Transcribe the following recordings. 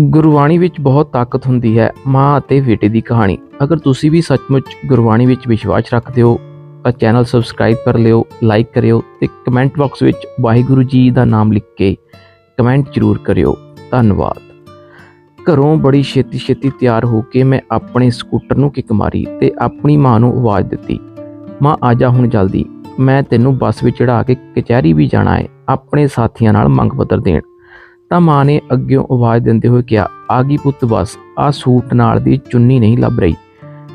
ਗੁਰਬਾਣੀ ਵਿੱਚ ਬਹੁਤ ਤਾਕਤ ਹੁੰਦੀ ਹੈ, ਮਾਂ ਅਤੇ ਬੇਟੇ ਦੀ ਕਹਾਣੀ। ਅਗਰ ਤੁਸੀਂ ਵੀ ਸੱਚਮੁੱਚ ਗੁਰਬਾਣੀ ਵਿੱਚ ਵਿਸ਼ਵਾਸ ਰੱਖਦੇ ਹੋ, ਤਾਂ ਚੈਨਲ ਸਬਸਕ੍ਰਾਈਬ ਕਰ ਲਿਓ, ਲਾਈਕ ਕਰਿਓ ਤੇ ਕਮੈਂਟ ਬਾਕਸ ਵਿੱਚ ਵਾਹਿਗੁਰੂ ਜੀ ਦਾ ਨਾਮ ਲਿਖ ਕੇ ਕਮੈਂਟ ਜ਼ਰੂਰ ਕਰਿਓ। ਧੰਨਵਾਦ। ਘਰੋਂ ਬੜੀ ਛੇਤੀ ਛੇਤੀ ਤਿਆਰ ਹੋ ਕੇ ਮੈਂ ਆਪਣੇ ਸਕੂਟਰ ਨੂੰ ਕਿੱਕ ਮਾਰੀ ਤੇ ਆਪਣੀ ਮਾਂ ਨੂੰ ਆਵਾਜ਼ ਦਿੱਤੀ, ਮਾਂ, ਆ ਜਾ ਹੁਣ ਜਲਦੀ। ਮੈਂ ਤੈਨੂੰ ਬੱਸ ਵਿੱਚ ਚੜਾ ਕੇ ਕਚਹਿਰੀ ਵੀ ਜਾਣਾ ਹੈ। ਆਪਣੇ ਸਾਥੀਆਂ ਨਾਲ ਮੰਗ ਪੱਤਰ ਦੇਣ। ਤਾਂ ਮਾਂ ਨੇ ਅੱਗਿਓਂ ਆਵਾਜ਼ ਦਿੰਦੇ ਹੋਏ ਕਿਹਾ, ਆ ਗਈ ਪੁੱਤ ਬਸ, ਆ ਸੂਟ ਨਾਲ ਦੀ ਚੁੰਨੀ ਨਹੀਂ ਲੱਭ ਰਹੀ।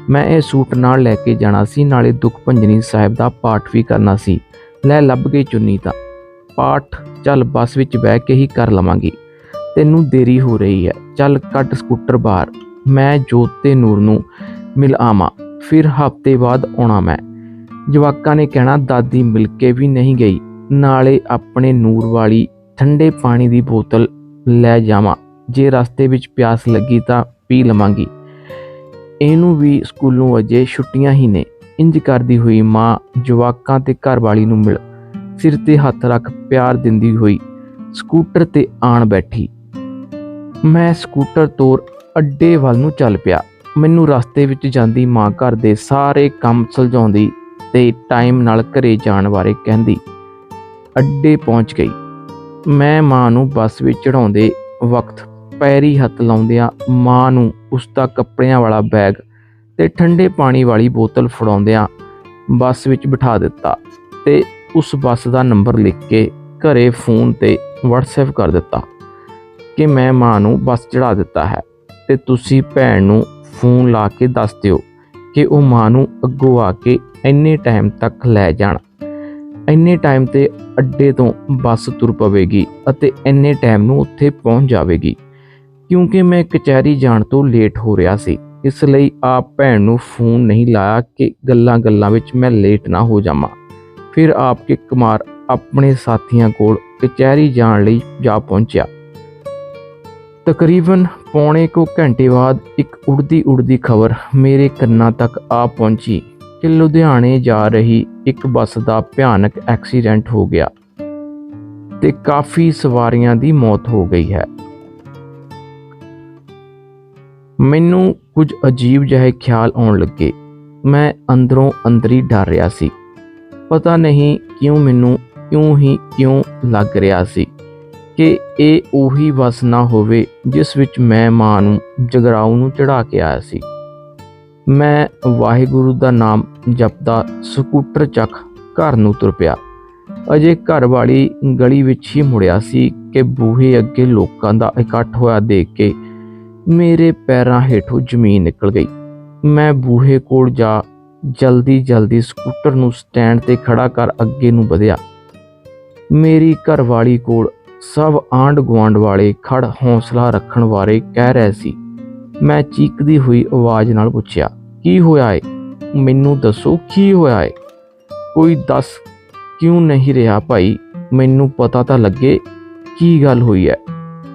ਮੈਂ ਇਹ ਸੂਟ ਨਾਲ ਲੈ ਕੇ ਜਾਣਾ ਸੀ, ਨਾਲੇ ਦੁੱਖ ਭੰਜਨੀ ਸਾਹਿਬ ਦਾ ਪਾਠ ਵੀ ਕਰਨਾ ਸੀ। ਲੈ ਲੱਭ ਗਈ ਚੁੰਨੀ ਤਾਂ। ਪਾਠ, ਚੱਲ ਬੱਸ ਵਿੱਚ ਬਹਿ ਕੇ ਹੀ ਕਰ ਲਵਾਂਗੀ। ਤੈਨੂੰ ਦੇਰੀ ਹੋ ਰਹੀ ਹੈ। ਚੱਲ ਕੱਢ ਸਕੂਟਰ ਬਾਹਰ। ਮੈਂ ਜੋਤ ਤੇ ਨੂਰ ਨੂੰ ਮਿਲ ਆਵਾਂ। ਫਿਰ ਹਫ਼ਤੇ ਬਾਅਦ ਆਉਣਾ ਮੈਂ। ਜਵਾਕਾਂ ਨੇ ਕਹਿਣਾ, ਦਾਦੀ ਮਿਲ ਕੇ ਵੀ ਨਹੀਂ ਗਈ। ਨਾਲੇ ਆਪਣੇ ਨੂਰ ਵਾਲੀ ਠੰਡੇ ਪਾਣੀ ਦੀ ਬੋਤਲ ਲੈ ਜਾਵਾਂ। ਜੇ ਰਸਤੇ ਵਿੱਚ ਪਿਆਸ ਲੱਗੀ ਤਾਂ ਪੀ ਲਵਾਂਗੀ। ਇਹਨੂੰ ਵੀ ਸਕੂਲੋਂ ਅਜੇ ਛੁੱਟੀਆਂ ਹੀ ਨੇ। ਇੰਜ ਕਰਦੀ ਹੋਈ ਮਾਂ ਜਵਾਕਾਂ ਤੇ ਘਰਵਾਲੀ ਨੂੰ ਮਿਲ ਸਿਰ ਤੇ ਹੱਥ ਰੱਖ ਪਿਆਰ ਦਿੰਦੀ ਹੋਈ ਸਕੂਟਰ ਤੇ ਆਣ ਬੈਠੀ। ਮੈਂ ਸਕੂਟਰ ਤੋਰ ਅੱਡੇ ਵੱਲ ਨੂੰ ਚੱਲ ਪਿਆ। ਮੈਨੂੰ ਰਸਤੇ ਵਿੱਚ ਜਾਂਦੀ ਮਾਂ ਘਰ ਦੇ ਸਾਰੇ ਕੰਮ ਸੁਲਝਾਉਂਦੀ ਤੇ ਟਾਈਮ ਨਾਲ ਘਰੇ ਜਾਣ ਬਾਰੇ ਕਹਿੰਦੀ। ਅੱਡੇ ਪਹੁੰਚ ਗਈ। ਮੈਂ ਮਾਂ ਨੂੰ ਬੱਸ ਵਿੱਚ ਚੜਾਉਂਦੇ ਵਕਤ ਪੈਰੀ ਹੱਥ ਲਾਉਂਦਿਆਂ ਮਾਂ ਨੂੰ ਉਸ ਦਾ ਕੱਪੜਿਆਂ ਵਾਲਾ ਬੈਗ ਤੇ ਠੰਡੇ ਪਾਣੀ ਵਾਲੀ ਬੋਤਲ ਫੜਾਉਂਦਿਆਂ ਬੱਸ ਵਿੱਚ ਬਿਠਾ ਦਿੱਤਾ ਤੇ ਉਸ ਬੱਸ ਦਾ ਨੰਬਰ ਲਿਖ ਕੇ ਘਰੇ ਫੋਨ ਤੇ WhatsApp ਕਰ ਦਿੱਤਾ ਕਿ ਮੈਂ ਮਾਂ ਨੂੰ ਬੱਸ ਚੜਾ ਦਿੱਤਾ ਹੈ ਤੇ ਤੁਸੀਂ ਭੈਣ ਨੂੰ ਫੋਨ ਲਾ ਕੇ ਦੱਸ ਦਿਓ ਕਿ ਉਹ ਮਾਂ ਨੂੰ ਅੱਗੋਂ ਆ ਕੇ ਇੰਨੇ ਟਾਈਮ ਤੱਕ ਲੈ ਜਾਣ। ਇੰਨੇ ਟਾਈਮ ਤੇ ਅੱਡੇ ਤੋਂ ਬੱਸ ਤੁਰ ਪਵੇਗੀ ਅਤੇ ਇੰਨੇ ਟਾਈਮ ਨੂੰ ਉੱਥੇ ਪਹੁੰਚ ਜਾਵੇਗੀ। ਕਿਉਂਕਿ ਮੈਂ ਕਚਹਿਰੀ ਜਾਣ ਤੋਂ ਲੇਟ ਹੋ ਰਿਹਾ ਸੀ, ਇਸ ਲਈ ਆਪ ਭੈਣ ਨੂੰ ਫੋਨ ਨਹੀਂ ਲਾਇਆ ਕਿ ਗੱਲਾਂ-ਗੱਲਾਂ ਵਿੱਚ ਮੈਂ ਲੇਟ ਨਾ ਹੋ ਜਾਵਾਂ। ਫਿਰ ਆਪ ਕੇ ਕੁਮਾਰ ਆਪਣੇ ਸਾਥੀਆਂ ਕੋਲ ਕਚਹਿਰੀ ਜਾਣ ਲਈ ਜਾ ਪਹੁੰਚਿਆ। ਤਕਰੀਬਨ ਪੌਣੇ ਕੁ ਘੰਟੇ ਬਾਅਦ ਇੱਕ ਉੜਦੀ ਉੜਦੀ ਖਬਰ ਮੇਰੇ ਕੰਨਾਂ ਤੱਕ ਆ ਪਹੁੰਚੀ। ਕਿ ਲੁਧਿਆਣੇ ਜਾ ਰਹੀ ਇੱਕ ਬੱਸ ਦਾ ਭਿਆਨਕ ਐਕਸੀਡੈਂਟ ਹੋ ਗਿਆ ਤੇ ਕਾਫੀ ਸਵਾਰੀਆਂ ਦੀ ਮੌਤ ਹੋ ਗਈ ਹੈ। ਮੈਨੂੰ ਕੁਝ ਅਜੀਬ ਜਿਹੇ ਖਿਆਲ ਆਉਣ ਲੱਗੇ। ਮੈਂ ਅੰਦਰੋਂ ਅੰਦਰੀ ਡਰ ਰਿਹਾ ਸੀ। ਪਤਾ ਨਹੀਂ ਕਿਉਂ ਮੈਨੂੰ ਕਿਉਂ ਹੀ ਕਿਉਂ ਲੱਗ ਰਿਹਾ ਸੀ ਕਿ ਇਹ ਉਹੀ ਬੱਸ ਨਾ ਹੋਵੇ ਜਿਸ ਵਿੱਚ ਮੈਂ ਮਾਂ ਨੂੰ, ਜਗਰਾਉ ਨੂੰ ਚੜਾ ਕੇ ਆਇਆ ਸੀ। ਮੈਂ ਵਾਹਿਗੁਰੂ ਦਾ ਨਾਮ ਜਪਦਾ ਸਕੂਟਰ ਚੱਕ ਘਰ ਨੂੰ ਤੁਰ ਪਿਆ। ਅਜੇ ਘਰ ਵਾਲੀ ਗਲੀ ਵਿੱਚ ਹੀ ਮੁੜਿਆ ਸੀ ਕਿ ਬੂਹੇ ਅੱਗੇ ਲੋਕਾਂ ਦਾ ਇਕੱਠ ਹੋਇਆ ਦੇਖ ਕੇ ਮੇਰੇ ਪੈਰਾਂ ਹੇਠੋਂ ਜ਼ਮੀਨ ਨਿਕਲ ਗਈ। ਮੈਂ ਬੂਹੇ ਕੋਲ ਜਾ ਜਲਦੀ ਜਲਦੀ ਸਕੂਟਰ ਨੂੰ ਸਟੈਂਡ ਤੇ ਖੜਾ ਕਰ ਅੱਗੇ ਨੂੰ ਵਧਿਆ। ਮੇਰੀ ਘਰਵਾਲੀ ਕੋਲ ਸਭ ਆਂਡ ਗੁਆਂਢ ਵਾਲੇ ਖੜ ਹੌਸਲਾ ਰੱਖਣ ਬਾਰੇ ਕਹਿ ਰਹੇ ਸੀ। ਮੈਂ ਚੀਕਦੀ ਹੋਈ ਆਵਾਜ਼ ਨਾਲ ਪੁੱਛਿਆ, ਕੀ ਹੋਇਆ ਏ? ਮੈਨੂੰ ਦੱਸੋ ਕੀ ਹੋਇਆ ਏ? ਕੋਈ ਦੱਸ ਕਿਉਂ ਨਹੀਂ ਰਿਹਾ ਭਾਈ? ਮੈਨੂੰ ਪਤਾ ਤਾਂ ਲੱਗੇ ਕੀ ਗੱਲ ਹੋਈ ਹੈ।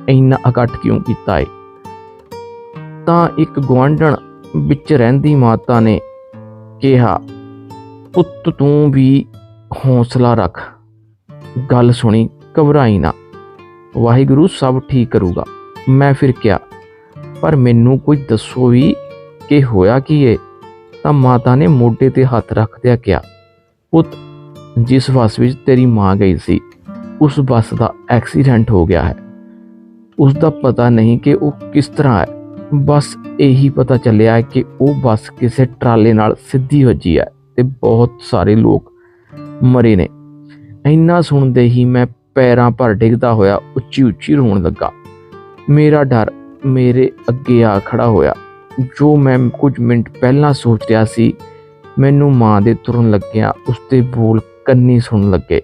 ਇੰਨਾ ਇਕੱਠ ਕਿਉਂ ਕੀਤਾ ਏ? ਤਾਂ ਇੱਕ ਗੁਆਂਢਣ ਵਿੱਚ ਰਹਿੰਦੀ ਮਾਤਾ ਨੇ ਕਿਹਾ, ਪੁੱਤ ਤੂੰ ਵੀ ਹੌਸਲਾ ਰੱਖ। ਗੱਲ ਸੁਣੀ, ਘਬਰਾਈ ਨਾ। ਵਾਹਿਗੁਰੂ ਸਭ ਠੀਕ ਕਰੂਗਾ। ਮੈਂ ਫਿਰ ਕਿਹਾ ਪਰ ਮੈਨੂੰ ਕੁਝ ਦੱਸੋ ਵੀ ਕਿ ਹੋਇਆ ਕੀ ਹੈ ਤਾਂ ਮਾਤਾ ਨੇ ਮੋਢੇ ਤੇ ਹੱਥ ਰੱਖਦਿਆਂ ਕਿਹਾ, ਪੁੱਤ, ਜਿਸ ਬੱਸ ਵਿੱਚ ਤੇਰੀ ਮਾਂ ਗਈ ਸੀ, ਉਸ ਬੱਸ ਦਾ ਐਕਸੀਡੈਂਟ ਹੋ ਗਿਆ ਹੈ। ਉਸ ਦਾ ਪਤਾ ਨਹੀਂ ਕਿ ਉਹ ਕਿਸ ਤਰ੍ਹਾਂ ਹੈ। ਬਸ ਇਹੀ ਪਤਾ ਚੱਲਿਆ ਕਿ ਉਹ ਬੱਸ ਕਿਸੇ ਟਰਾਲੇ ਨਾਲ ਸਿੱਧੀ ਵੱਜੀ ਹੈ ਤੇ ਬਹੁਤ ਸਾਰੇ ਲੋਕ ਮਰੇ ਨੇ। ਇੰਨਾ ਸੁਣਦੇ ਹੀ ਮੈਂ ਪੈਰਾਂ ਭਰ ਡਿੱਗਦਾ ਹੋਇਆ ਉੱਚੀ ਉੱਚੀ ਰੋਣ ਲੱਗਾ। ਮੇਰਾ ਡਰ ਮੇਰੇ ਅੱਗੇ ਆ ਖੜਾ ਹੋਇਆ। ਜੋ ਮੈਂ ਕੁਝ ਮਿੰਟ ਪਹਿਲਾਂ ਸੋਚ ਰਿਹਾ ਸੀ, ਮੈਨੂੰ ਮਾਂ ਦੇ ਤੁਰਨ ਲੱਗਿਆ ਉਸਦੇ ਬੋਲ ਕੰਨੀ ਸੁਣਨ ਲੱਗੇ।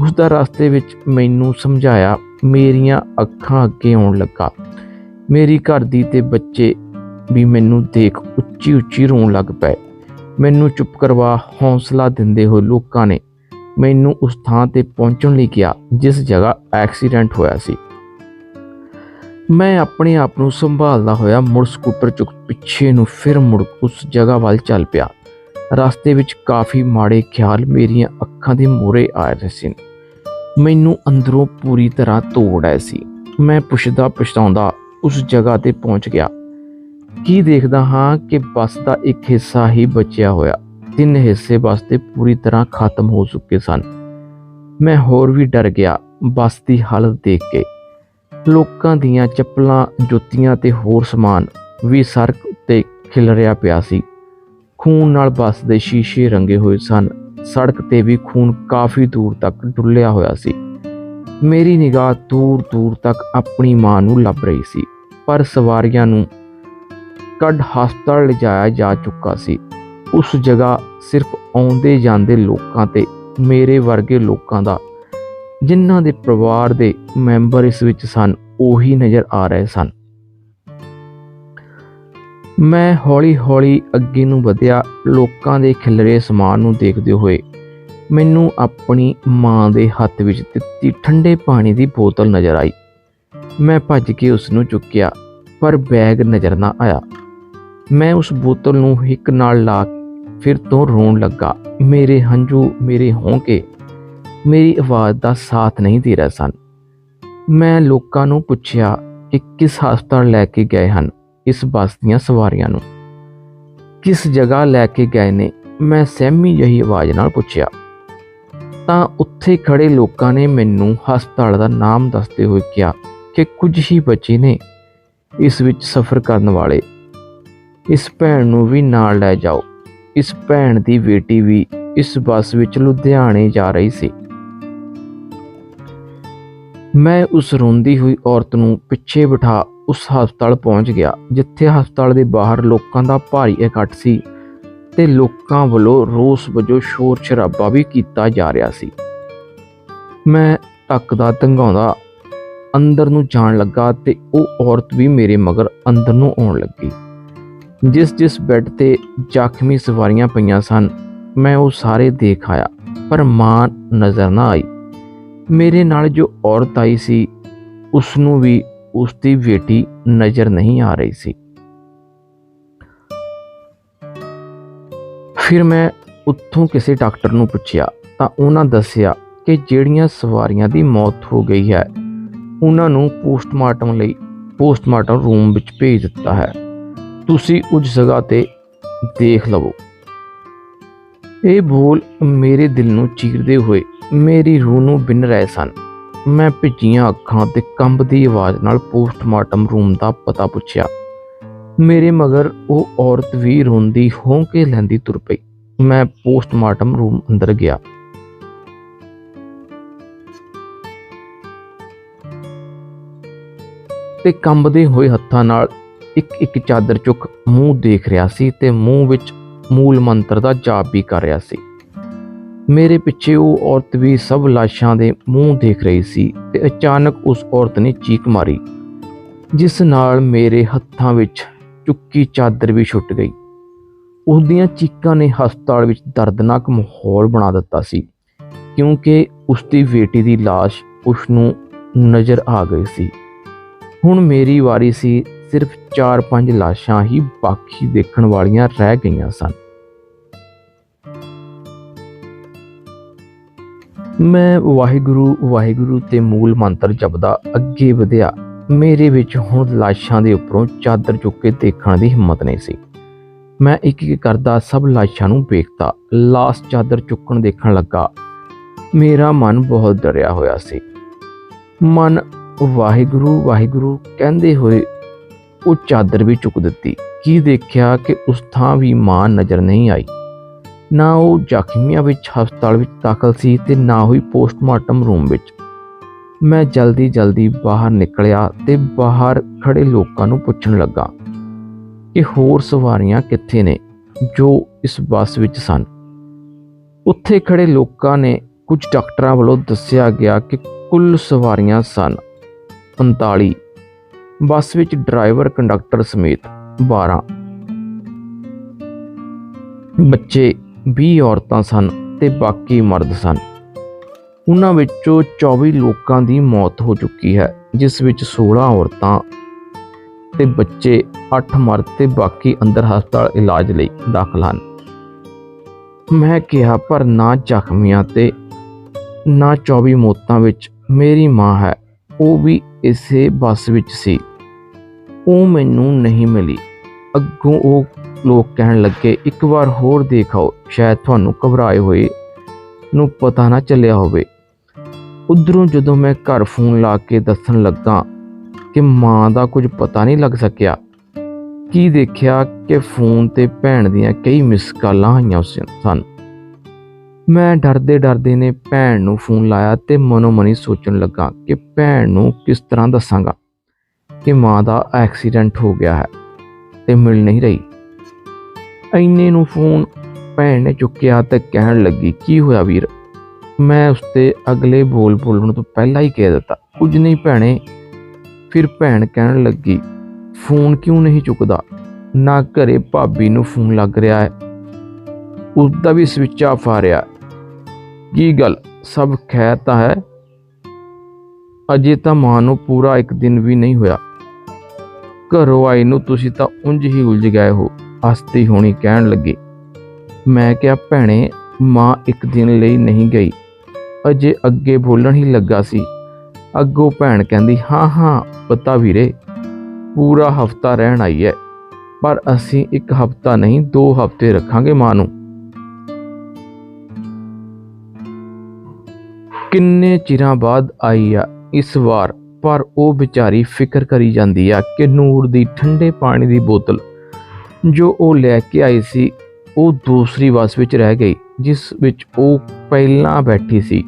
ਉਸ ਦਾ ਰਸਤੇ ਵਿੱਚ ਮੈਨੂੰ ਸਮਝਾਇਆ, ਮੇਰੀਆਂ ਅੱਖਾਂ ਅੱਗੇ ਆਉਣ ਲੱਗਾ। ਮੇਰੀ ਘਰ ਦੀ ਤੇ ਬੱਚੇ ਵੀ ਮੈਨੂੰ ਦੇਖ ਉੱਚੀ ਉੱਚੀ ਰੋਣ ਲੱਗ ਪਏ। ਮੈਨੂੰ ਚੁੱਪ ਕਰਵਾ ਹੌਸਲਾ ਦਿੰਦੇ ਹੋਏ ਲੋਕਾਂ ਨੇ ਮੈਨੂੰ ਉਸ ਥਾਂ ਤੇ ਪਹੁੰਚਣ ਲਈ ਕਿਹਾ, ਜਿਸ ਜਗ੍ਹਾ ਐਕਸੀਡੈਂਟ ਹੋਇਆ ਸੀ। ਮੈਂ ਆਪਣੇ ਆਪ ਨੂੰ ਸੰਭਾਲਦਾ ਹੋਇਆ ਮੁੜ ਸਕੂਟਰ ਚੁੱਕ ਪਿੱਛੇ ਨੂੰ ਫਿਰ ਮੁੜ ਉਸ ਜਗ੍ਹਾ ਵੱਲ ਚੱਲ ਪਿਆ। ਰਸਤੇ ਵਿੱਚ ਕਾਫੀ ਮਾੜੇ ਖਿਆਲ ਮੇਰੀਆਂ ਅੱਖਾਂ ਦੇ ਮੂਹਰੇ ਆ ਰਹੇ ਸਨ। ਮੈਨੂੰ ਅੰਦਰੋਂ ਪੂਰੀ ਤਰ੍ਹਾਂ ਤੋੜ ਆਇਆ ਸੀ। ਮੈਂ ਪੁੱਛਦਾ ਪਛਤਾਉਂਦਾ ਉਸ ਜਗ੍ਹਾ ਤੇ ਪਹੁੰਚ ਗਿਆ। ਕੀ ਦੇਖਦਾ ਹਾਂ ਕਿ ਬੱਸ ਦਾ ਇੱਕ ਹਿੱਸਾ ਹੀ ਬਚਿਆ ਹੋਇਆ। ਤਿੰਨ ਹਿੱਸੇ ਬੱਸ ਦੇ ਪੂਰੀ ਤਰ੍ਹਾਂ ਖਤਮ ਹੋ ਚੁੱਕੇ ਸਨ। ਮੈਂ ਹੋਰ ਵੀ ਡਰ ਗਿਆ। ਬੱਸ ਦੀ ਹਾਲਤ ਦੇਖ ਕੇ ਲੋਕਾਂ ਦੀਆਂ ਚੱਪਲਾਂ, ਜੁੱਤੀਆਂ ਤੇ ਹੋਰ ਸਮਾਨ ਵੀ ਸੜਕ ਉੱਤੇ ਖਿਲਰਿਆ ਪਿਆ ਸੀ। ਖੂਨ ਨਾਲ ਬੱਸ ਦੇ ਸ਼ੀਸ਼ੇ ਰੰਗੇ ਹੋਏ ਸਨ। ਸੜਕ ਤੇ ਵੀ ਖੂਨ ਕਾਫੀ ਦੂਰ ਤੱਕ ਡੁੱਲਿਆ ਹੋਇਆ ਸੀ। ਮੇਰੀ ਨਿਗਾਹ ਦੂਰ ਦੂਰ ਤੱਕ ਆਪਣੀ ਮਾਂ ਨੂੰ ਲੱਭ ਰਹੀ ਸੀ, ਪਰ ਸਵਾਰੀਆਂ ਨੂੰ ਕੱਢ ਹਸਪਤਾਲ ਲਿਜਾਇਆ ਜਾ ਚੁੱਕਾ ਸੀ। ਉਸ ਜਗ੍ਹਾ ਸਿਰਫ ਆਉਂਦੇ ਜਾਂਦੇ ਲੋਕਾਂ ਤੇ ਮੇਰੇ ਵਰਗੇ ਲੋਕਾਂ ਦਾ ਜਿਨ੍ਹਾਂ ਦੇ ਪਰਿਵਾਰ ਦੇ ਮੈਂਬਰ ਇਸ ਵਿੱਚ ਸਨ, ਉਹੀ ਨਜ਼ਰ ਆ ਰਹੇ ਸਨ। ਮੈਂ ਹੌਲੀ-ਹੌਲੀ ਅੱਗੇ ਨੂੰ ਵਧਿਆ, ਲੋਕਾਂ ਦੇ ਖਿਲਰੇ ਸਮਾਨ ਨੂੰ ਦੇਖਦੇ ਹੋਏ। ਮੈਨੂੰ ਆਪਣੀ ਮਾਂ ਦੇ ਹੱਥ ਵਿੱਚ ਦਿੱਤੀ ਠੰਡੇ ਪਾਣੀ ਦੀ ਬੋਤਲ ਨਜ਼ਰ ਆਈ। ਮੈਂ ਭੱਜ ਕੇ ਉਸ ਨੂੰ ਚੁੱਕਿਆ, ਪਰ ਬੈਗ ਨਜ਼ਰ ਨਾ ਆਇਆ। ਮੈਂ ਉਸ ਬੋਤਲ ਨੂੰ ਹਿੱਕ ਨਾਲ ਲਾ ਫਿਰ ਤੋਂ ਰੋਣ ਲੱਗਾ। ਮੇਰੇ ਹੰਝੂ ਮੇਰੇ ਹੌਂਕੇ ਮੇਰੀ ਆਵਾਜ਼ ਦਾ ਸਾਥ ਨਹੀਂ ਦੇ ਰਹੇ ਸਨ। ਮੈਂ ਲੋਕਾਂ ਨੂੰ ਪੁੱਛਿਆ ਕਿ ਕਿਸ ਹਸਪਤਾਲ ਲੈ ਕੇ ਗਏ ਹਨ ਇਸ ਬੱਸ ਦੀਆਂ ਸਵਾਰੀਆਂ ਨੂੰ। ਕਿਸ ਜਗ੍ਹਾ ਲੈ ਕੇ ਗਏ ਨੇ? ਮੈਂ ਸਹਿਮੀ ਜਿਹੀ ਆਵਾਜ਼ ਨਾਲ ਪੁੱਛਿਆ। ਤਾਂ ਉੱਥੇ ਖੜੇ ਲੋਕਾਂ ਨੇ ਮੈਨੂੰ ਹਸਪਤਾਲ ਦਾ ਨਾਮ ਦੱਸਦੇ ਹੋਏ ਕਿਹਾ ਕਿ ਕੁਝ ਹੀ ਬੱਚੇ ਨੇ ਇਸ ਵਿੱਚ ਸਫ਼ਰ ਕਰਨ ਵਾਲੇ। ਇਸ ਭੈਣ ਨੂੰ ਵੀ ਨਾਲ ਲੈ ਜਾਓ। ਇਸ ਭੈਣ ਦੀ ਬੇਟੀ ਵੀ ਇਸ ਬੱਸ ਵਿੱਚ ਲੁਧਿਆਣੇ ਜਾ ਰਹੀ ਸੀ। ਮੈਂ ਉਸ ਰੋਂਦੀ ਹੋਈ ਔਰਤ ਨੂੰ ਪਿੱਛੇ ਬਿਠਾ ਉਸ ਹਸਪਤਾਲ ਪਹੁੰਚ ਗਿਆ, ਜਿੱਥੇ ਹਸਪਤਾਲ ਦੇ ਬਾਹਰ ਲੋਕਾਂ ਦਾ ਭਾਰੀ ਇਕੱਠ ਸੀ ਤੇ ਲੋਕਾਂ ਵੱਲੋਂ ਰੋਸ ਵਜੋਂ ਸ਼ੋਰ ਸ਼ਰਾਬਾ ਵੀ ਕੀਤਾ ਜਾ ਰਿਹਾ ਸੀ। ਮੈਂ ਧੱਕਦਾ ਧੰਗਾਉਂਦਾ ਅੰਦਰ ਨੂੰ ਜਾਣ ਲੱਗਾ ਤੇ ਉਹ ਔਰਤ ਵੀ ਮੇਰੇ ਮਗਰ ਅੰਦਰ ਨੂੰ ਆਉਣ ਲੱਗੀ। ਜਿਸ ਜਿਸ ਬੈੱਡ ਤੇ ਜ਼ਖਮੀ ਸਵਾਰੀਆਂ ਪਈਆਂ ਸਨ, ਮੈਂ ਉਹ ਸਾਰੇ ਦੇਖ ਆਇਆ, ਪਰ ਮਾਂ ਨਜ਼ਰ ਨਾ ਆਈ। ਮੇਰੇ ਨਾਲ ਜੋ ਔਰਤ ਆਈ ਸੀ ਉਸ ਨੂੰ ਵੀ ਉਸ ਦੀ ਬੇਟੀ ਨਜ਼ਰ ਨਹੀਂ ਆ ਰਹੀ ਸੀ। ਫਿਰ ਮੈਂ ਉੱਥੋਂ ਕਿਸੇ ਡਾਕਟਰ ਨੂੰ ਪੁੱਛਿਆ, ਤਾਂ ਉਹਨਾਂ ਦੱਸਿਆ ਕਿ ਜਿਹੜੀਆਂ ਸਵਾਰੀਆਂ ਦੀ ਮੌਤ ਹੋ ਗਈ ਹੈ, ਉਹਨਾਂ ਨੂੰ ਪੋਸਟਮਾਰਟਮ ਲਈ ਪੋਸਟਮਾਰਟਮ ਰੂਮ ਵਿੱਚ ਭੇਜ ਦਿੱਤਾ ਹੈ। ਤੁਸੀਂ ਉਸ ਜਗ੍ਹਾ ਤੇ ਦੇਖ ਲਵੋ। ਇਹ ਬੋਲ ਮੇਰੇ ਦਿਲ ਨੂੰ ਚੀਰਦੇ ਹੋਏ ਮੇਰੀ ਰੂਹ ਨੂੰ ਬਿੰਨ ਰਹੇ ਸਨ। ਮੈਂ ਭਿੱਜੀਆਂ ਅੱਖਾਂ ਤੇ ਕੰਬਦੀ ਆਵਾਜ਼ ਨਾਲ ਪੋਸਟਮਾਰਟਮ ਰੂਮ ਦਾ ਪਤਾ ਪੁੱਛਿਆ। ਮੇਰੇ ਮਗਰ ਉਹ ਔਰਤ ਵੀ ਰੋਂਦੀ ਹੌਂਕੇ ਲੈਂਦੀ ਤੁਰ ਪਈ। ਮੈਂ ਪੋਸਟਮਾਰਟਮ ਰੂਮ ਅੰਦਰ ਗਿਆ। ਤੇ ਕੰਬਦੇ ਹੋਏ ਹੱਥਾਂ ਨਾਲ ਇੱਕ ਇੱਕ ਚਾਦਰ ਚੁੱਕ ਮੂੰਹ ਦੇਖ ਰਿਹਾ ਸੀ ਤੇ ਮੂੰਹ ਵਿੱਚ ਮੂਲ ਮੰਤਰ ਦਾ ਜਾਪ ਵੀ ਕਰ ਰਿਹਾ ਸੀ। ਮੇਰੇ ਪਿੱਛੇ ਉਹ ਔਰਤ ਵੀ ਸਭ ਲਾਸ਼ਾਂ ਦੇ ਮੂੰਹ ਦੇਖ ਰਹੀ ਸੀ ਤੇ ਅਚਾਨਕ ਉਸ ਔਰਤ ਨੇ ਚੀਕ ਮਾਰੀ, ਜਿਸ ਨਾਲ ਮੇਰੇ ਹੱਥਾਂ ਵਿੱਚ ਚੁੱਕੀ ਚਾਦਰ ਵੀ ਛੁੱਟ ਗਈ। ਉਸ ਦੀਆਂ ਚੀਕਾਂ ਨੇ ਹਸਪਤਾਲ ਵਿੱਚ ਦਰਦਨਾਕ ਮਾਹੌਲ ਬਣਾ ਦਿੱਤਾ ਸੀ, ਕਿਉਂਕਿ ਉਸ ਦੀ ਬੇਟੀ ਦੀ ਲਾਸ਼ ਉਸ ਨੂੰ ਨਜ਼ਰ ਆ ਗਈ ਸੀ। ਹੁਣ ਮੇਰੀ ਵਾਰੀ ਸੀ, ਸਿਰਫ 4-5 ਲਾਸ਼ਾਂ ਹੀ ਬਾਕੀ ਦੇਖਣ ਵਾਲੀਆਂ ਰਹਿ ਗਈਆਂ ਸਨ। ਮੈਂ ਵਾਹਿਗੁਰੂ ਵਾਹਿਗੁਰੂ ਤੇ ਮੂਲ ਮੰਤਰ ਜਪਦਾ ਅੱਗੇ ਵਧਿਆ। ਮੇਰੇ ਵਿੱਚ ਹੁਣ ਲਾਸ਼ਾਂ ਦੇ ਉੱਪਰੋਂ ਚਾਦਰ ਚੁੱਕ ਕੇ ਦੇਖਣ ਦੀ ਹਿੰਮਤ ਨਹੀਂ ਸੀ। ਮੈਂ ਇੱਕ ਇੱਕ ਕਰਦਾ ਸਭ ਲਾਸ਼ਾਂ ਨੂੰ ਵੇਖਦਾ, ਲਾਸ਼ ਚਾਦਰ ਚੁੱਕਣ ਦੇਖਣ ਲੱਗਾ। ਮੇਰਾ ਮਨ ਬਹੁਤ ਡਰਿਆ ਹੋਇਆ ਸੀ। ਮਨ, ਵਾਹਿਗੁਰੂ ਵਾਹਿਗੁਰੂ ਕਹਿੰਦੇ ਹੋਏ ਉਹ ਚਾਦਰ ਵੀ ਚੁੱਕ ਦਿੱਤੀ। ਕੀ ਦੇਖਿਆ ਕਿ ਉਸ ਥਾਂ ਵੀ ਮਾਂ ਨਜ਼ਰ ਨਹੀਂ ਆਈ। ਨਾ ਉਹ ਜ਼ਖਮੀਆਂ ਵਿੱਚ, ਹਸਪਤਾਲ ਵਿੱਚ ਦਾਖਲ ਸੀ ਤੇ ਨਾ ਹੋਈ ਪੋਸਟਮਾਰਟਮ ਰੂਮ ਵਿੱਚ। ਮੈਂ ਜਲਦੀ ਜਲਦੀ ਬਾਹਰ ਨਿਕਲਿਆ ਤੇ ਬਾਹਰ ਖੜੇ ਲੋਕਾਂ ਨੂੰ ਪੁੱਛਣ ਲੱਗਾ ਕਿ ਹੋਰ ਸਵਾਰੀਆਂ ਕਿੱਥੇ ਨੇ ਜੋ ਇਸ ਬੱਸ ਵਿੱਚ ਸਨ। ਉੱਥੇ ਖੜੇ ਲੋਕਾਂ ਨੇ ਕੁਝ ਡਾਕਟਰਾਂ ਵੱਲੋਂ ਦੱਸਿਆ ਗਿਆ ਕਿ ਕੁੱਲ ਸਵਾਰੀਆਂ ਸਨ 45 ਬੱਸ ਵਿੱਚ ਡਰਾਈਵਰ ਕੰਡਕਟਰ ਸਮੇਤ 12 ਬੱਚੇ 20 ਔਰਤਾਂ ਸਨ ਤੇ ਬਾਕੀ ਮਰਦ ਸਨ। ਉਹਨਾਂ ਵਿੱਚੋਂ 24 ਲੋਕਾਂ ਦੀ ਮੌਤ ਹੋ ਚੁੱਕੀ ਹੈ, ਜਿਸ ਵਿੱਚ 16 ਔਰਤਾਂ ਤੇ ਬੱਚੇ 8 ਮਰਦ ਤੇ ਬਾਕੀ ਅੰਦਰ ਹਸਪਤਾਲ ਇਲਾਜ ਲਈ ਦਾਖਲ ਹਨ। ਮੈਂ ਕਿਹਾ, ਪਰ ਨਾ ਜ਼ਖਮੀਆਂ ਤੇ ਨਾ 24 ਮੌਤਾਂ ਵਿੱਚ ਮੇਰੀ ਮਾਂ ਹੈ, ਉਹ ਵੀ ਇਸੇ ਬੱਸ ਵਿੱਚ ਸੀ। ਉਹ ਮੈਨੂੰ ਨਹੀਂ ਮਿਲੀ। ਅੱਗੋਂ ਉਹ ਲੋਕ ਕਹਿਣ ਲੱਗੇ, ਇੱਕ ਵਾਰ ਹੋਰ ਦੇਖਾਓ, ਸ਼ਾਇਦ ਤੁਹਾਨੂੰ ਘਬਰਾਏ ਹੋਏ ਨੂੰ ਪਤਾ ਨਾ ਚੱਲਿਆ ਹੋਵੇ। ਉਧਰੋਂ ਜਦੋਂ ਮੈਂ ਘਰ ਫੋਨ ਲਾ ਕੇ ਦੱਸਣ ਲੱਗਾ ਕਿ ਮਾਂ ਦਾ ਕੁਝ ਪਤਾ ਨਹੀਂ ਲੱਗ ਸਕਿਆ, ਕੀ ਦੇਖਿਆ ਕਿ ਫੋਨ ਤੇ ਭੈਣ ਦੀਆਂ ਕਈ ਮਿਸ ਕਾਲਾਂ ਆਈਆਂ ਸਨ। ਮੈਂ ਡਰਦੇ ਡਰਦੇ ਨੇ ਭੈਣ ਨੂੰ ਫੋਨ ਲਾਇਆ ਤੇ ਮਨੋ ਮਨੀ ਸੋਚਣ ਲੱਗਾ ਕਿ ਭੈਣ ਨੂੰ ਕਿਸ ਤਰ੍ਹਾਂ ਦੱਸਾਂਗਾ ਕਿ ਮਾਂ ਦਾ ਐਕਸੀਡੈਂਟ ਹੋ ਗਿਆ ਹੈ ਤੇ ਮਿਲ ਨਹੀਂ ਰਹੀ। ਐਨੇ ਨੂੰ ਫੋਨ ਭੈਣ ਨੇ ਚੁੱਕਿਆ ਤੇ ਕਹਿਣ ਲੱਗੀ, ਕੀ ਹੋਇਆ ਵੀਰ? ਮੈਂ ਉਸ ਅਗਲੇ ਬੋਲ ਬੋਲਣ ਤੋਂ ਪਹਿਲਾਂ ਹੀ ਕਹਿ ਦਿੱਤਾ, ਕੁਝ ਨਹੀਂ ਭੈਣੇ। ਫਿਰ ਭੈਣ ਕਹਿਣ ਲੱਗੀ, ਫੋਨ ਕਿਉਂ ਨਹੀਂ ਚੁੱਕਦਾ? ਨਾ ਘਰੇ ਭਾਬੀ ਨੂੰ ਫੋਨ ਲੱਗ ਰਿਹਾ ਹੈ। ਉਸ ਦਾ ਵੀ ਸਵਿਚ ਆਫ ਆ ਰਿਹਾ ਕੀ ਗੱਲ? ਸਭ ਖੈਰ ਤਾਂ ਹੈ? ਅਜੇ ਤਾਂ ਮਾਂ ਨੂੰ ਪੂਰਾ ਇੱਕ ਦਿਨ ਵੀ ਨਹੀਂ ਹੋਇਆ। ਘਰੋਂ ਆਈ ਨੂੰ ਤੁਸੀਂ ਤਾਂ ਉਂਝ ਹੀ ਉਲਝ ਗਏ ਹੋ। ਹੱਸਦੀ ਹੋਣੀ ਕਹਿਣ ਲੱਗੀ। ਮੈਂ ਕਿਹਾ, ਭੈਣੇ, ਮਾਂ ਇੱਕ ਦਿਨ ਲਈ ਨਹੀਂ ਗਈ। ਅਜੇ ਅੱਗੇ ਬੋਲਣ ਹੀ ਲੱਗਾ ਸੀ। ਅੱਗੋਂ ਭੈਣ ਕਹਿੰਦੀ, ਹਾਂ ਹਾਂ, ਪਤਾ ਵੀਰੇ, ਪੂਰਾ ਹਫਤਾ ਰਹਿਣ ਆਈ ਹੈ ਪਰ ਅਸੀਂ ਇੱਕ ਹਫਤਾ ਨਹੀਂ, ਦੋ ਹਫ਼ਤੇ ਰੱਖਾਂਗੇ ਮਾਂ ਨੂੰ। ਕਿੰਨੇ ਚਿਰਾਂ ਬਾਅਦ ਆਈ ਆ ਇਸ ਵਾਰ, ਪਰ ਉਹ ਵਿਚਾਰੀ ਫਿਕਰ ਕਰੀ ਜਾਂਦੀ ਆ ਕਿ ਨੂਰ ਦੀ ਠੰਡੇ ਪਾਣੀ ਦੀ ਬੋਤਲ ਜੋ ਉਹ ਲੈ ਕੇ ਆਈ ਸੀ, ਉਹ ਦੂਸਰੀ ਬੱਸ ਵਿੱਚ ਰਹਿ ਗਈ, ਜਿਸ ਵਿੱਚ ਉਹ ਪਹਿਲਾਂ ਬੈਠੀ ਸੀ।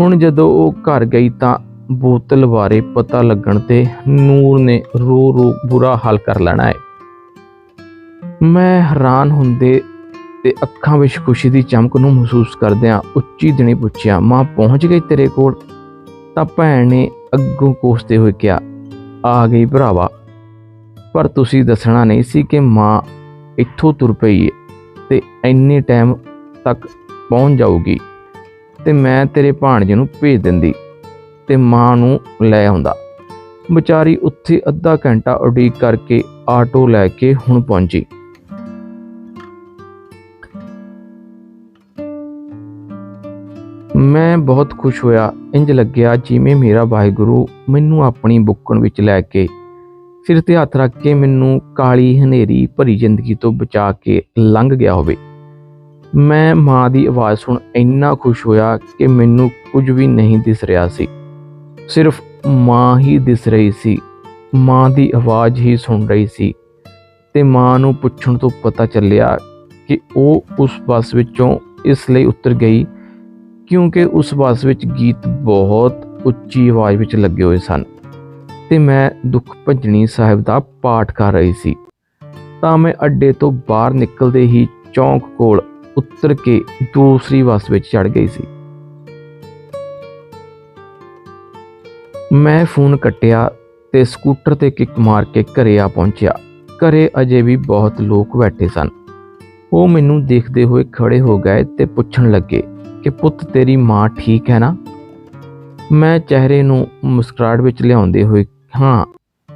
ਹੁਣ ਜਦੋਂ ਉਹ ਘਰ ਗਈ ਤਾਂ ਬੋਤਲ ਬਾਰੇ ਪਤਾ ਲੱਗਣ ਤੇ ਨੂਰ ਨੇ ਰੋ ਰੋ ਬੁਰਾ ਹਾਲ ਕਰ ਲੈਣਾ ਹੈ। ਮੈਂ ਹੈਰਾਨ ਹੁੰਦੇ ਤੇ ਅੱਖਾਂ ਵਿੱਚ ਖੁਸ਼ੀ ਦੀ ਚਮਕ ਨੂੰ ਮਹਿਸੂਸ ਕਰਦਿਆਂ ਉੱਚੀ ਦਿਨੇ ਪੁੱਛਿਆ, ਮਾਂ, ਪਹੁੰਚ ਗਈ ਤੇਰੇ ਕੋਲ? ਤਾਂ ਭੈਣ ਨੇ ਅੱਗੋਂ ਕੋਸਦੇ ਹੋਏ ਕਿਹਾ, ਆ ਗਈ ਭਰਾਵਾ। ਪਰ ਤੁਸੀਂ ਦੱਸਣਾ ਨਹੀਂ ਸੀ ਕਿ ਮਾਂ ਇੱਥੋਂ ਤੁਰ ਪਈ ਹੈ ਤੇ ਇੰਨੇ ਟਾਈਮ ਤੱਕ ਪਹੁੰਚ ਜਾਊਗੀ ਤੇ ਮੈਂ ਤੇਰੇ ਭਾਣਜੇ ਨੂੰ ਭੇਜ ਦਿੰਦੀ ਤੇ ਮਾਂ ਨੂੰ ਲੈ ਆਉਂਦਾ। ਵਿਚਾਰੀ ਉੱਥੇ ਅੱਧਾ ਘੰਟਾ ਉਡੀਕ ਕਰਕੇ ਆਟੋ ਲੈ ਕੇ ਹੁਣ ਪਹੁੰਚੀ। ਮੈਂ ਬਹੁਤ ਖੁਸ਼ ਹੋਇਆ। ਇੰਜ ਲੱਗਿਆ ਜਿਵੇਂ ਮੇਰਾ ਵਾਹਿਗੁਰੂ ਮੈਨੂੰ ਆਪਣੀ ਬੁੱਕਣ ਵਿੱਚ ਲੈ ਕੇ ਸਿਰ ਤੇ ਹੱਥ ਰੱਖ ਕੇ ਮੈਨੂੰ ਕਾਲੀ ਹਨੇਰੀ ਭਰੀ ਜ਼ਿੰਦਗੀ ਤੋਂ ਬਚਾ ਕੇ ਲੰਘ ਗਿਆ ਹੋਵੇ। ਮੈਂ ਮਾਂ ਦੀ ਆਵਾਜ਼ ਸੁਣ ਇੰਨਾ ਖੁਸ਼ ਹੋਇਆ ਕਿ ਮੈਨੂੰ ਕੁਝ ਵੀ ਨਹੀਂ ਦਿਸ ਰਿਹਾ ਸੀ। ਸਿਰਫ ਮਾਂ ਹੀ ਦਿਸ ਰਹੀ ਸੀ। ਮਾਂ ਦੀ ਆਵਾਜ਼ ਹੀ ਸੁਣ ਰਹੀ ਸੀ ਤੇ ਮਾਂ ਨੂੰ ਪੁੱਛਣ ਤੋਂ ਪਤਾ ਚੱਲਿਆ ਕਿ ਉਹ ਉਸ ਬੱਸ ਵਿੱਚੋਂ ਇਸ ਲਈ ਉਤਰ ਗਈ ਕਿਉਂਕਿ ਉਸ ਬੱਸ ਵਿੱਚ ਗੀਤ ਬਹੁਤ ਉੱਚੀ ਆਵਾਜ਼ ਵਿੱਚ ਲੱਗੇ ਹੋਏ ਸਨ। ਤੇ ਮੈਂ ਦੁੱਖ ਭੰਜਣੀ ਸਾਹਿਬ ਦਾ ਪਾਠ ਕਰ ਰਹੀ ਸੀ। ਤਾਂ ਮੈਂ ਅੱਡੇ ਤੋਂ ਬਾਹਰ ਨਿਕਲਦੇ ਹੀ ਚੌਂਕ ਕੋਲ ਉਤਰ ਕੇ ਦੂਸਰੀ ਬੱਸ ਵਿੱਚ ਚੜ ਗਈ ਸੀ। ਮੈਂ ਫੋਨ ਕੱਟਿਆ ਤੇ ਸਕੂਟਰ ਤੇ ਕਿੱਕ ਮਾਰ ਕੇ ਘਰੇ ਆ ਪਹੁੰਚਿਆ। ਘਰੇ ਅਜੇ ਵੀ ਬਹੁਤ ਲੋਕ ਬੈਠੇ ਸਨ। ਉਹ ਮੈਨੂੰ ਦੇਖਦੇ ਹੋਏ ਖੜੇ ਹੋ ਗਏ ਤੇ ਪੁੱਛਣ ਲੱਗੇ ਕਿ ਪੁੱਤ ਤੇਰੀ ਮਾਂ ਠੀਕ ਹੈ ਨਾ? ਮੈਂ ਚਿਹਰੇ ਨੂੰ ਮੁਸਕਰਾਹਟ ਵਿੱਚ ਲਿਆਉਂਦੇ ਹੋਏ ਹਾਂ,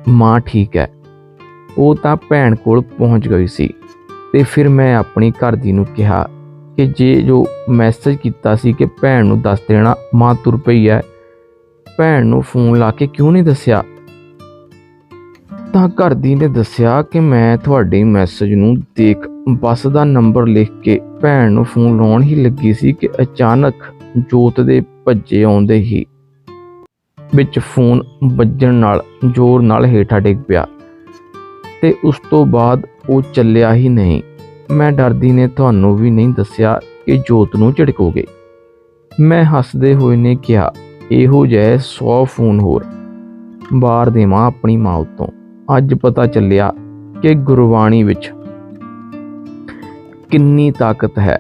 ਮਾਂ ਠੀਕ ਹੈ ਉਹ ਤਾਂ ਭੈਣ ਕੋਲ ਪਹੁੰਚ ਗਈ ਸੀ ਤੇ ਫਿਰ ਮੈਂ ਆਪਣੀ ਘਰ ਦੀ ਨੂੰ ਕਿਹਾ ਕਿ ਜੇ ਜੋ ਮੈਸੇਜ ਕੀਤਾ ਸੀ ਕਿ ਭੈਣ ਨੂੰ ਦੱਸ ਦੇਣਾ, ਮਾਂ ਤੁਰ ਪਈ ਹੈ ਭੈਣ ਨੂੰ ਫੋਨ ਲਾ ਕੇ ਕਿਉਂ ਨਹੀਂ ਦੱਸਿਆ? ਤਾਂ ਘਰ ਦੀ ਨੇ ਦੱਸਿਆ ਕਿ ਮੈਂ ਤੁਹਾਡੇ ਮੈਸੇਜ ਨੂੰ ਦੇਖ ਬੱਸ ਦਾ ਨੰਬਰ ਲਿਖ ਕੇ ਭੈਣ ਨੂੰ ਫੋਨ ਲਾਉਣ ਹੀ ਲੱਗੀ ਸੀ ਕਿ ਅਚਾਨਕ ਜੋਤ ਦੇ ਭੱਜੇ ਆਉਂਦੇ ਹੀ ਵਿੱਚ ਫੋਨ ਵੱਜਣ ਨਾਲ ਜ਼ੋਰ ਨਾਲ ਹੇਠਾਂ ਡਿੱਗ ਪਿਆ ਤੇ ਉਸ ਤੋਂ ਬਾਅਦ ਉਹ ਚੱਲਿਆ ਹੀ ਨਹੀਂ। ਮੈਂ ਡਰਦੀ ਨੇ ਤੁਹਾਨੂੰ ਵੀ ਨਹੀਂ ਦੱਸਿਆ ਕਿ ਜੋਤ ਨੂੰ ਝਿੜਕੋਗੇ ਮੈਂ ਹੱਸਦੇ ਹੋਏ ਨੇ ਕਿਹਾ, ਇਹੋ ਜਿਹੇ 100 ਫੋਨ ਹੋਰ। ਬਾਹਰ ਦੇਵਾਂ ਆਪਣੀ ਮਾਂ ਉਤੋਂ। ਅੱਜ ਪਤਾ ਚੱਲਿਆ ਕਿ ਗੁਰਬਾਣੀ ਵਿੱਚ ਕਿੰਨੀ ਤਾਕਤ ਹੈ।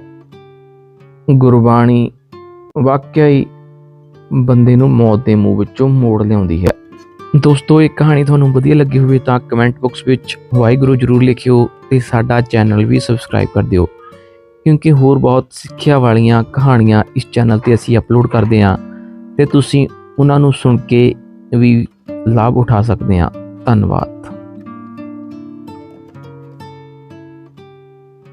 ਗੁਰਬਾਣੀ ਵਾਕਿਆ ਹੀ ਬੰਦੇ ਨੂੰ ਮੌਤ ਦੇ ਮੂੰਹ ਵਿੱਚੋਂ ਮੋੜ ਲਿਆਉਂਦੀ ਹੈ। ਦੋਸਤੋ, ਇਹ ਕਹਾਣੀ ਤੁਹਾਨੂੰ ਵਧੀਆ ਲੱਗੀ ਹੋਵੇ ਤਾਂ ਕਮੈਂਟ ਬਾਕਸ ਵਿੱਚ ਵਾਹਿਗੁਰੂ ਜਰੂਰ ਲਿਖਿਓ ਤੇ ਸਾਡਾ ਚੈਨਲ ਵੀ ਸਬਸਕ੍ਰਾਈਬ ਕਰ ਦਿਓ। ਕਿਉਂਕਿ ਹੋਰ ਬਹੁਤ ਸਿੱਖਿਆ ਵਾਲੀਆਂ ਕਹਾਣੀਆਂ ਇਸ ਚੈਨਲ ਤੇ ਅਸੀਂ ਅਪਲੋਡ ਕਰਦੇ ਹਾਂ ਤੇ ਤੁਸੀਂ ਉਹਨਾਂ ਨੂੰ ਸੁਣ ਕੇ ਵੀ ਲਾਭ ਉਠਾ ਸਕਦੇ ਹਾਂ। ਧੰਨਵਾਦ।